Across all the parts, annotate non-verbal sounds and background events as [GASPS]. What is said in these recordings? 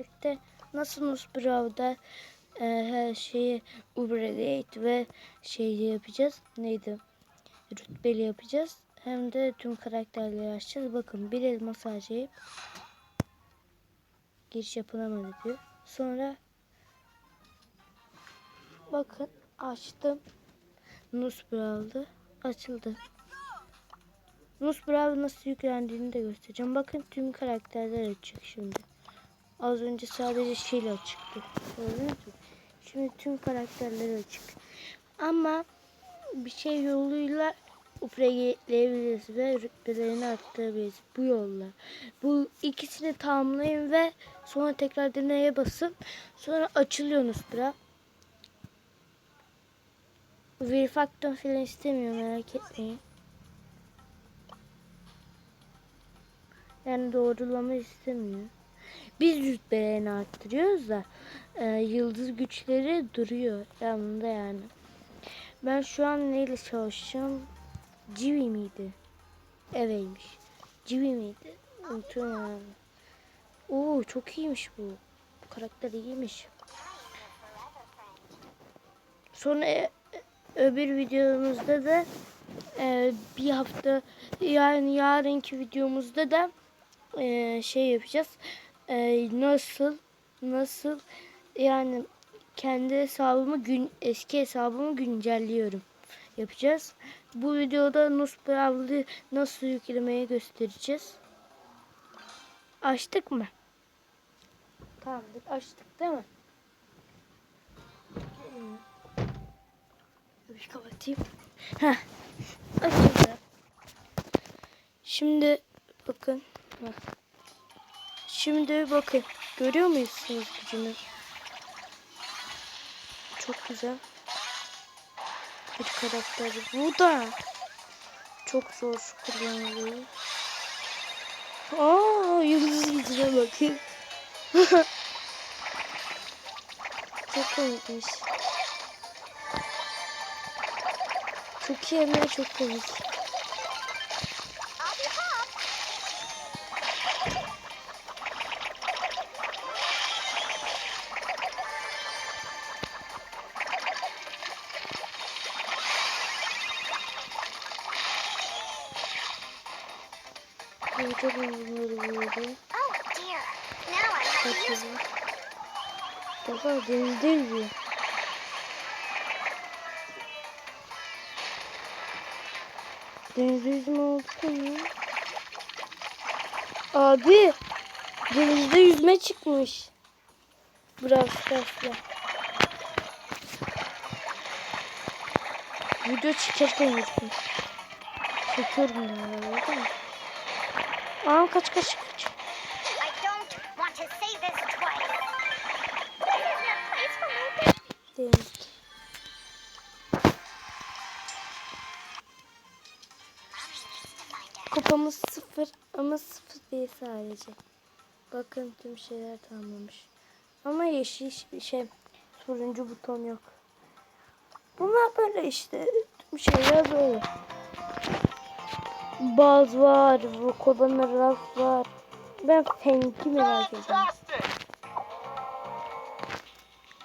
birlikte nasıl Nusbrau'da e, her şeyi upgrade ve şeyi yapacağız. Neydi? Rütbeli yapacağız. Hem de tüm karakterleri açacağız. Bakın bir elmas harcayıp giriş yapılamadı diyor. Sonra bakın açtım. Nusbrau'da açıldı. Nusbrau nasıl yüklendiğini de göstereceğim. Bakın tüm karakterler açık şimdi. Az önce sadece Sheila çıktı. Gördünüz mü? Şimdi tüm karakterler açık. Ama bir şey yoluyla upgrade'leyebiliriz ve rütbelerini arttırabiliriz. Bu yolla. Bu ikisini tamamlayın ve sonra tekrar deneye basın. Sonra açılıyor Nusbra. Verifakton falan istemiyor merak etmeyin. Yani doğrulama istemiyor. Biz rütbelerini arttırıyoruz da e, yıldız güçleri duruyor yanında yani. Ben şu an neyle çalışacağım? Civi miydi? Eveymiş. Civi miydi? Unutuyorum. Oo çok iyiymiş bu. Bu karakter iyiymiş. Sonra e, öbür videomuzda da e, bir hafta yani yarınki videomuzda da e, şey yapacağız. E, nasıl nasıl yani kendi hesabımı gün eski hesabımı güncelliyorum yapacağız. Bu videoda Nusbravlı nasıl yüklemeyi göstereceğiz. Açtık mı? Tamamdır. Açtık değil mi? Bir kapatayım. Heh. Açıldı. Şimdi bakın. Bak. Şimdi bakın. Görüyor musunuz gücünü? Çok güzel. Bir karakter. Bu da çok zor kullanılıyor. Aa, yıldız gücüne bakın. [LAUGHS] çok komikmiş. Çok iyi ama çok komik. Now I have to use kaçırıyor. Daha denizde yüzme oldu mu? Abi denizde yüzme çıkmış. Bravo Stars'la. Video çekerken yüzdüm. Çekiyorum ya öyle mi? Aa kaç kaç kaç. Değil. Kupamız sıfır ama sıfır değil sadece. Bakın tüm şeyler tamamlamış. Ama yeşil bir şey turuncu buton yok. Bunlar böyle işte tüm şeyler böyle. Baz var, kolanı raf var. Ben Fenk'i merak ediyorum.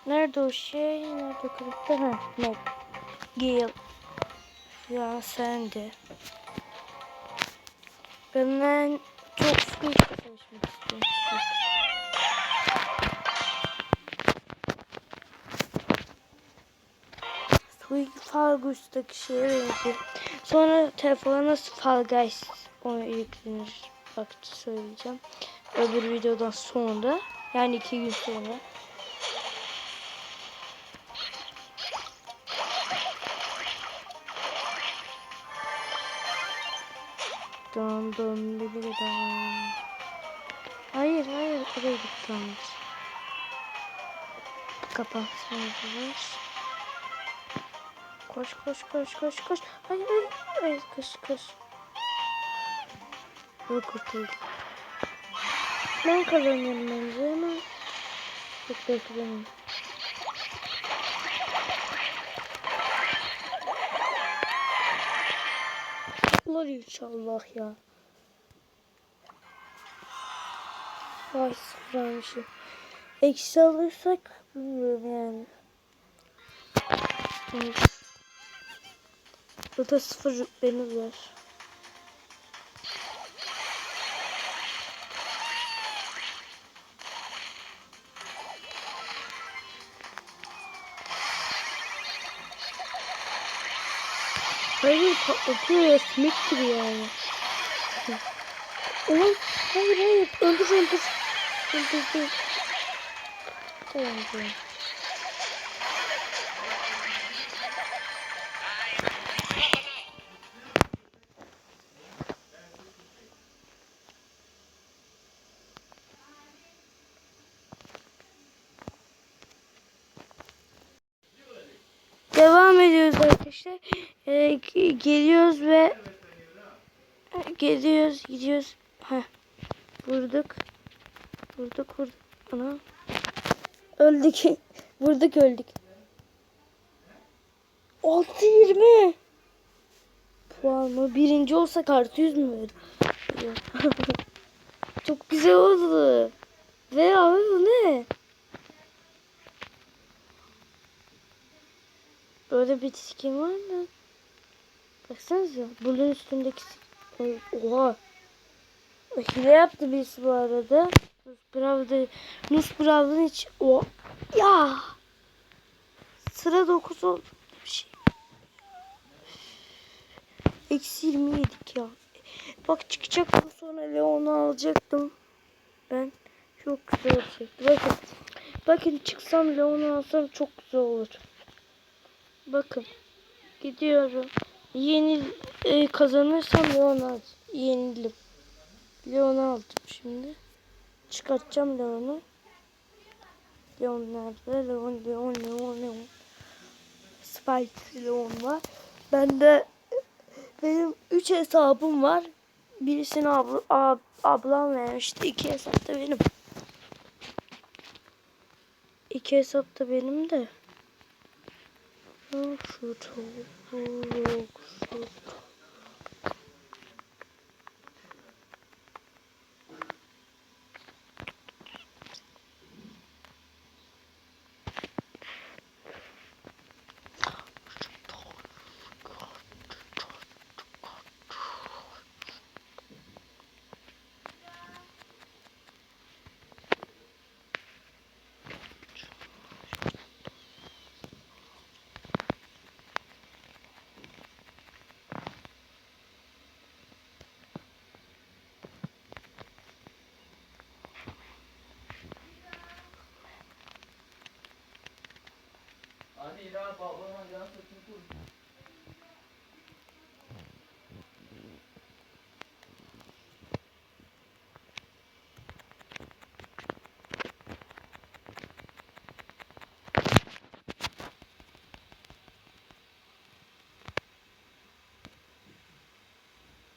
Nerede o şey? Nerede karakter? Ha, Meg. Gale. Ya sen de. Ben çok sıkı işte çalışmak istiyorum. Fargus'taki şeye benziyor. Sonra telefona nasıl Fall Guys onu yüklenir. Bak söyleyeceğim. Öbür videodan sonra. Yani iki gün sonra. Dön dön bir dön. Hayır hayır oraya gitti yanlış. Kapatsanız. Koş koş koş koş koş. Hayır hayır. hayır koş koş. Böyle kurtuldum. Ben kazanıyorum bence ama çok beklemeyeyim. Olur inşallah ya. Vay sıfırmışım. Eksi alırsak bilmiyorum yani. Burada sıfır rütbeniz var. Hayır patlatıyor ya sinek gibi yani. Oğlum hayır hayır öldür öldür. Öldürdü. Tamam tamam. Ee, ge- geliyoruz ve geliyoruz gidiyoruz. Heh. Vurduk. Vurduk vurduk. Ana. Öldük. [LAUGHS] Vurduk öldük. 6-20. Puan mı? Birinci olsak artı 100 mü? [LAUGHS] Çok güzel oldu. Ve abi bu ne? Böyle bir skin var mı? Baksanıza. Bunun üstündeki. Oha. Hile yaptı birisi bu arada. Nus Brav'da Nus Brav'ın hiç o ya sıra 9 oldu bir şey. Eksi 20 yedik ya. Bak çıkacaktım sonra Leon'u alacaktım. Ben çok güzel olacaktı. Bakın. Bakın çıksam Leon'u alsam çok güzel olur. Bakın. Gidiyorum. Yeni e, kazanırsam Leon alacağım. Yenildim. Leon'u aldım şimdi. Çıkartacağım Leon'u. Leon nerede? Leon, Leon, Leon, Leon. Spike Leon var. Ben de benim 3 hesabım var. Birisini abla, ab, ablam vermişti. iki hesap da benim. İki hesap da benim de. Yok şu tavuk, yok şu tavuk. Anne ilan bağlama yan sesini kur.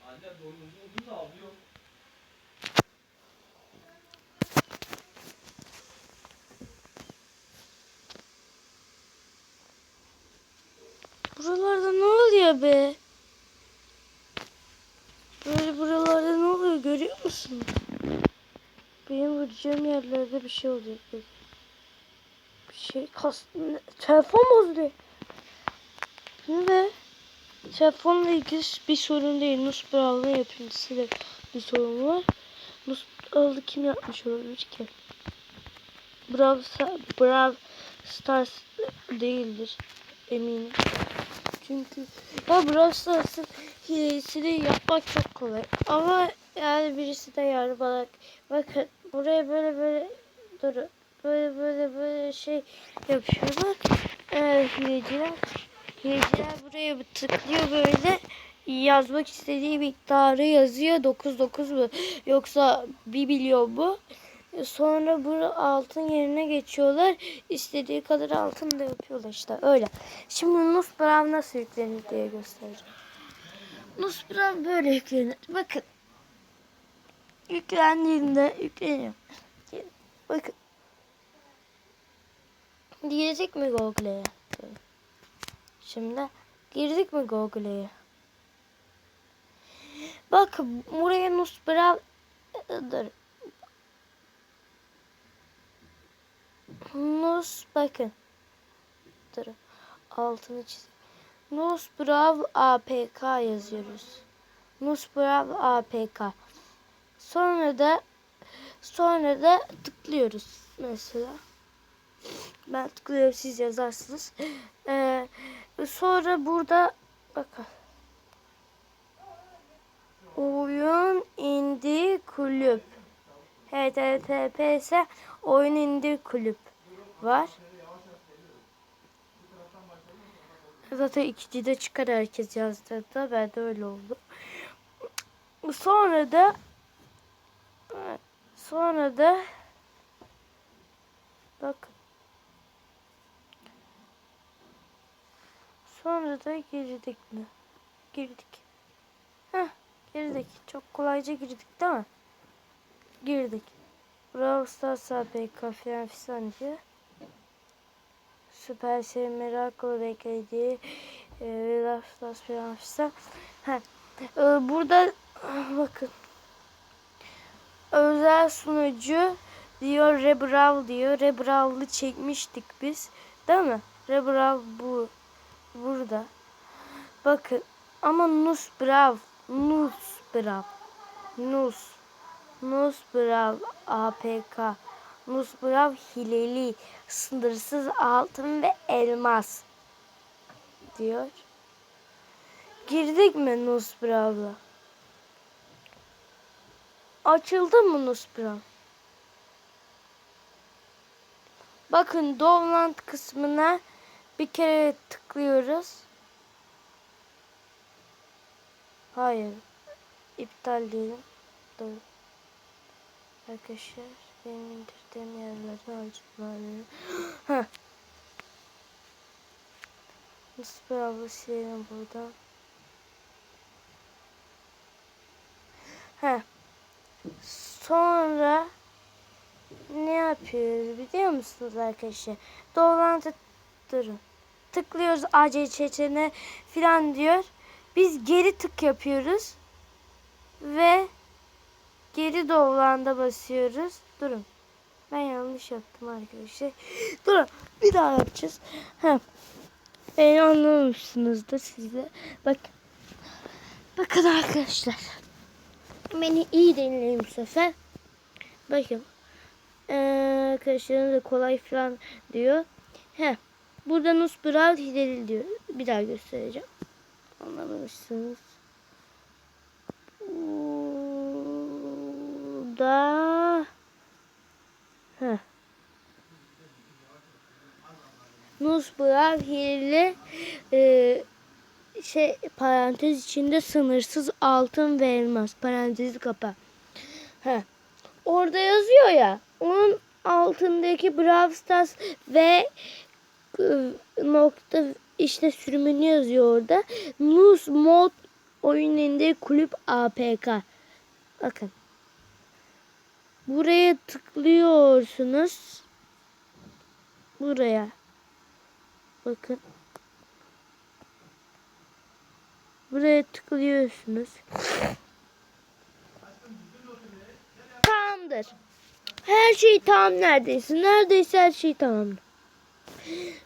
Anne boynumuzu uzun da alıyor. Buralarda ne oluyor be? Böyle buralarda ne oluyor musun? Benim vuracağım yerlerde bir şey oluyor. Bir şey kas... Telefon. Ne be? Telefonla ilgili bir sorun değil. Nus Brawl'ın yapımcısıyla bir sorun var. Nus Brawl'ı kim yapmış olabilir ki? Sta- Brawl Stars değildir. Eminim. Çünkü ya Brawl Stars'ın hilesini yapmak çok kolay. Ama yani birisi de yardım olarak bakın buraya böyle böyle dur böyle böyle böyle şey yapıyor bak ee, hileciler hileciler buraya tıklıyor böyle yazmak istediği miktarı yazıyor 99 mu yoksa 1 milyon mu Sonra bu altın yerine geçiyorlar. İstediği kadar altın da yapıyorlar işte öyle. Şimdi Nus nasıl yüklenir diye göstereceğim. Nus böyle yüklenir. Bakın. Yüklendiğinde yükleniyor. Bakın. Girdik mi Google'ye? Şimdi girdik mi Google'ye? Bak buraya Nus Brown dur. Nus bakın. Dur. Altını çiz. Nus Brav APK yazıyoruz. Nus Brav APK. Sonra da sonra da tıklıyoruz mesela. Ben tıklıyorum siz yazarsınız. Ee, sonra burada bakın. Oyun indi kulüp. HTTPS oyun indir kulüp var. Zaten ikincide çıkar herkes yazdığında. Ben de öyle oldu. Sonra da sonra da bakın sonra da girdik mi? Girdik. Heh, girdik. Çok kolayca girdik değil mi? Girdik. Brawl Stars APK falan filan diye. Supercell Miracle beklediği e, Brawl Stars filan. Burada bakın. Özel sunucu diyor Rebrawl diyor. Rebrawl'ı çekmiştik biz. Değil mi? Rebrawl bu. Burada. Bakın. Ama Nus Brawl. Nus Brawl. Nus. Nus Brawl APK. Nus Brawl hileli. Sınırsız altın ve elmas. Diyor. Girdik mi Nus Brawl'a? Açıldı mı Nus Brawl? Bakın Dovland kısmına bir kere tıklıyoruz. Hayır. İptal diyelim. Dur. Arkadaşlar benim indirdiğim yerleri alacaklar. [GASPS] Heh. Nasıl beraber silelim buradan. Heh. Sonra ne yapıyoruz biliyor musunuz arkadaşlar? Doğrulantı durun. Tıklıyoruz ACÇ'ne filan diyor. Biz geri tık yapıyoruz. Ve geri doğrulanda basıyoruz. Durun. Ben yanlış yaptım arkadaşlar. Durun. Bir daha yapacağız. Ha. Beni anlamışsınızdır siz de. Bak. Bakın arkadaşlar. Beni iyi dinleyin bu sefer. Bakın. Ee, da kolay falan diyor. He. Burada Nus Brawl Hileli diyor. Bir daha göstereceğim. Anlamamışsınız. Burada Heh. Nus Brawl Hileli e, şey parantez içinde sınırsız altın ve elmas. Parantezi kapa. Heh. Orada yazıyor ya. Onun altındaki Brawl Stars ve e, nokta işte sürümünü yazıyor orada. Nus Mod oyun kulüp APK. Bakın. Buraya tıklıyorsunuz. Buraya. Bakın. Buraya tıklıyorsunuz. Tamamdır. Her şey tamam neredeyse. Neredeyse her şey tamam.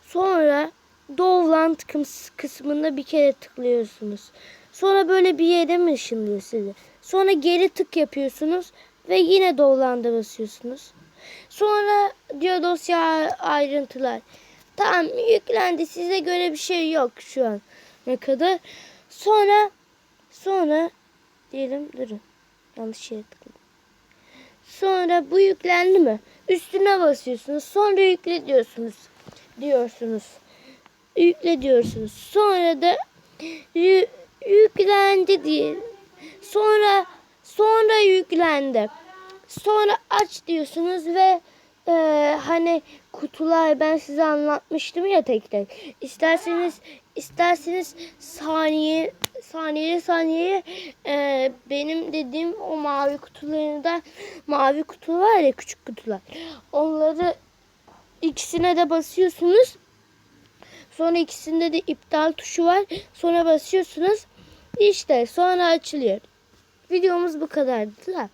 Sonra Dovland kıs- kısmında bir kere tıklıyorsunuz. Sonra böyle bir yere mi ışınlıyor sizi? Sonra geri tık yapıyorsunuz ve yine Dovland'a basıyorsunuz. Sonra diyor dosya ayrıntılar. Tamam yüklendi. Size göre bir şey yok şu an. Ne kadar? Sonra sonra diyelim durun. Yanlış yere tıkladım. Sonra bu yüklendi mi? Üstüne basıyorsunuz. Sonra yükle diyorsunuz. Diyorsunuz. Yükle diyorsunuz. Sonra da yü- yüklendi diye. Sonra sonra yüklendi. Sonra aç diyorsunuz ve e, hani kutular ben size anlatmıştım ya tek tek. İsterseniz isterseniz saniye saniye saniye e, benim dediğim o mavi kutularını da mavi kutu var ya küçük kutular. Onları ikisine de basıyorsunuz. Sonra ikisinde de iptal tuşu var. Sonra basıyorsunuz. İşte sonra açılıyor. Videomuz bu kadardı da.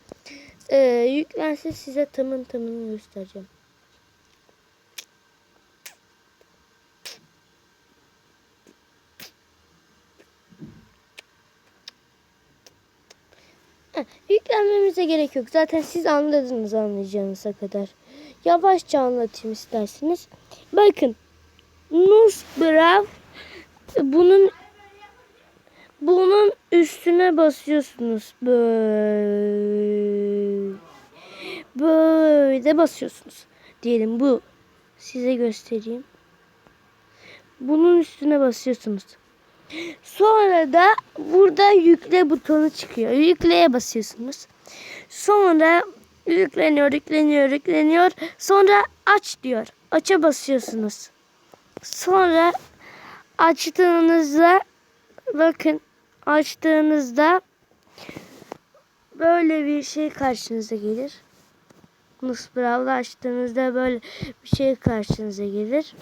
Ee, yüklense size tamın tamını göstereceğim. Söylemenize gerek yok. Zaten siz anladınız anlayacağınıza kadar. Yavaşça anlatayım isterseniz. Bakın. Nusbrav bunun bunun üstüne basıyorsunuz. Böyle. Böyle basıyorsunuz. Diyelim bu. Size göstereyim. Bunun üstüne basıyorsunuz. Sonra da burada yükle butonu çıkıyor. Yükleye basıyorsunuz. Sonra yükleniyor, yükleniyor, yükleniyor. Sonra aç diyor. Aç'a basıyorsunuz. Sonra açtığınızda bakın açtığınızda böyle bir şey karşınıza gelir. Nusbrav'la açtığınızda böyle bir şey karşınıza gelir.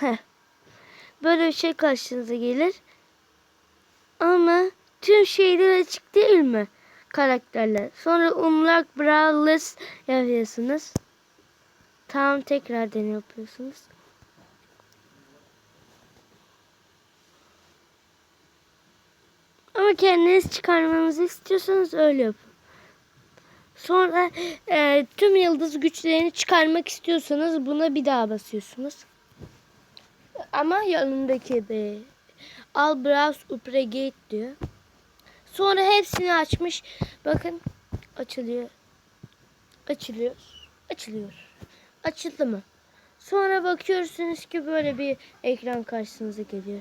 Heh. Böyle bir şey karşınıza gelir. Ama tüm şeyler açık değil mi? Karakterler. Sonra umlak browless yapıyorsunuz. Tam tekrardan yapıyorsunuz. Ama kendiniz çıkarmanızı istiyorsanız öyle yapın. Sonra e, tüm yıldız güçlerini çıkarmak istiyorsanız buna bir daha basıyorsunuz. Ama yanındaki be. Al browse upregate diyor. Sonra hepsini açmış. Bakın açılıyor. Açılıyor. Açılıyor. Açıldı mı? Sonra bakıyorsunuz ki böyle bir ekran karşınıza geliyor.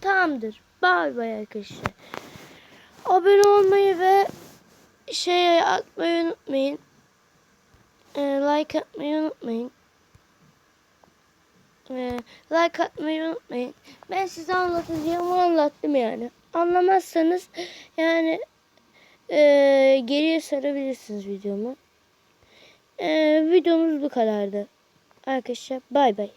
Tamamdır. Bay bay arkadaşlar. Abone olmayı ve şey atmayı unutmayın. Ee, like atmayı unutmayın. Like atmayı unutmayın. Ben size anlatacağımı anlattım yani. Anlamazsanız yani ee, geriye sarabilirsiniz videomu. Ee, videomuz bu kadardı. Arkadaşlar bay bay.